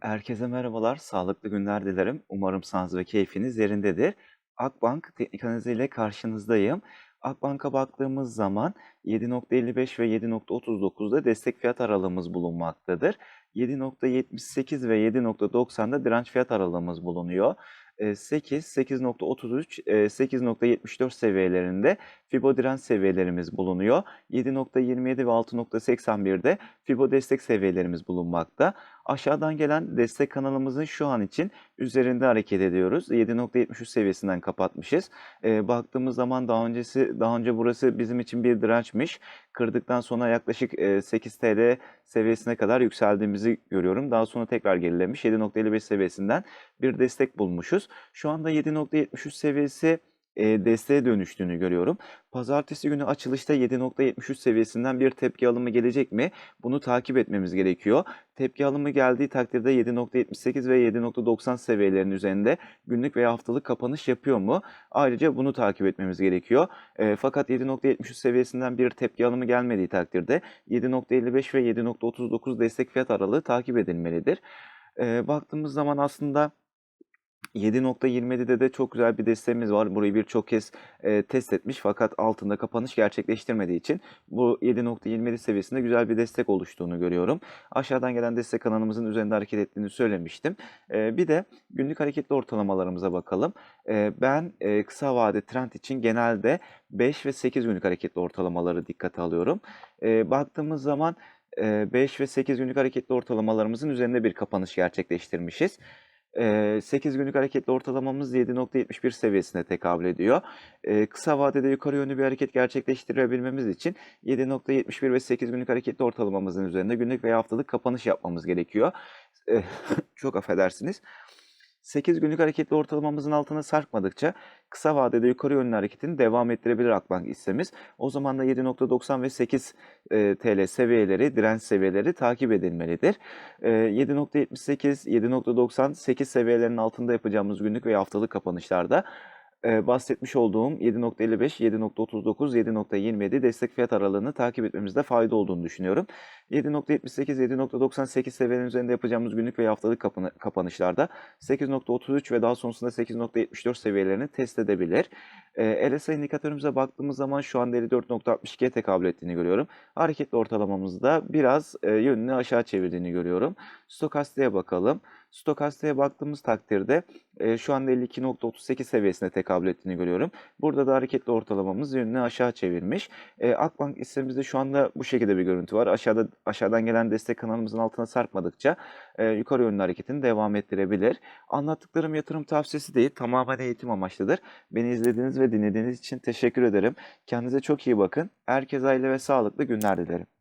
Herkese merhabalar, sağlıklı günler dilerim. Umarım sağlığınız ve keyfiniz yerindedir. Akbank teknik analiziyle karşınızdayım. Akbank'a baktığımız zaman 7.55 ve 7.39'da destek fiyat aralığımız bulunmaktadır. 7.78 ve 7.90'da direnç fiyat aralığımız bulunuyor. Eee, 8, 8.33, eee, 8.74 seviyelerinde Fibo direnç seviyelerimiz bulunuyor. 7.27 ve 6.81'de Fibo destek seviyelerimiz bulunmakta. Aşağıdan gelen destek kanalımızın şu an için üzerinde hareket ediyoruz. 7.73 seviyesinden kapatmışız. Eee, baktığımız zaman daha öncesi daha önce burası bizim için bir dirençmiş. Kırdıktan sonra yaklaşık, eee, 8 TL seviyesine kadar yükseldiğimizi görüyorum. Daha sonra tekrar gerilemiş. 7.55 seviyesinden bir destek bulmuşuz. Şu anda 7.73 seviyesi, eee, desteğe dönüştüğünü görüyorum. Pazartesi günü açılışta 7.73 seviyesinden bir tepki alımı gelecek mi? Bunu takip etmemiz gerekiyor. Tepki alımı geldiği takdirde 7.78 ve 7.90 seviyelerinin üzerinde günlük veya haftalık kapanış yapıyor mu? Ayrıca bunu takip etmemiz gerekiyor. Eee, fakat 7.73 seviyesinden bir tepki alımı gelmediği takdirde 7.55 ve 7.39 destek fiyat aralığı takip edilmelidir. Eee, baktığımız zaman aslında 7.27'de de çok güzel bir desteğimiz var. Burayı birçok kez, eee, test etmiş fakat altında kapanış gerçekleştirmediği için bu 7.27 seviyesinde güzel bir destek oluştuğunu görüyorum. Aşağıdan gelen destek kanalımızın üzerinde hareket ettiğini söylemiştim. Eee, bir de günlük hareketli ortalamalarımıza bakalım. Eee, ben, eee, kısa vade trend için genelde 5 ve 8 günlük hareketli ortalamaları dikkate alıyorum. Eee, baktığımız zaman, eee, 5 ve 8 günlük hareketli ortalamalarımızın üzerinde bir kapanış gerçekleştirmişiz. Eee, 8 günlük hareketli ortalamamız 7.71 seviyesine tekabül ediyor. Kısa vadede yukarı yönlü bir hareket gerçekleştirebilmemiz için 7.71 ve 8 günlük hareketli ortalamamızın üzerinde günlük veya haftalık kapanış yapmamız gerekiyor. Çok affedersiniz. 8 günlük hareketli ortalamamızın altına sarkmadıkça kısa vadede yukarı yönlü hareketini devam ettirebilir Akbank hissemiz. O zaman da 7.90 ve 8, eee, TL seviyeleri, direnç seviyeleri takip edilmelidir. Eee, 7.78, 7.90, 8 seviyelerinin altında yapacağımız günlük veya haftalık kapanışlarda, bahsetmiş olduğum 7.55, 7.39, 7.27 destek fiyat aralığını takip etmemizde fayda olduğunu düşünüyorum. 7.78, 7.98 seviyelerinin üzerinde yapacağımız günlük veya haftalık kapanışlarda 8.33 ve daha sonrasında 8.74 seviyelerini test edebilir. RSI indikatörümüze baktığımız zaman şu anda 54.62'ye tekabül ettiğini görüyorum. Hareketli ortalamamızda biraz, yönünü aşağı çevirdiğini görüyorum. Stokastik'e bakalım. Stokastik'e baktığımız takdirde, eee, şu anda 52.38 seviyesine tekabül ettiğini görüyorum. Burada da hareketli ortalamamız yönünü aşağı çevirmiş. Eee, Akbank hissemizde şu anda bu şekilde bir görüntü var. Aşağıda aşağıdan gelen destek kanalımızın altına sarkmadıkça, eee, yukarı yönlü hareketini devam ettirebilir. Anlattıklarım yatırım tavsiyesi değil, tamamen eğitim amaçlıdır. Beni izlediğiniz ve dinlediğiniz için teşekkür ederim. Kendinize çok iyi bakın. Herkese hayırlı ve sağlıklı günler dilerim.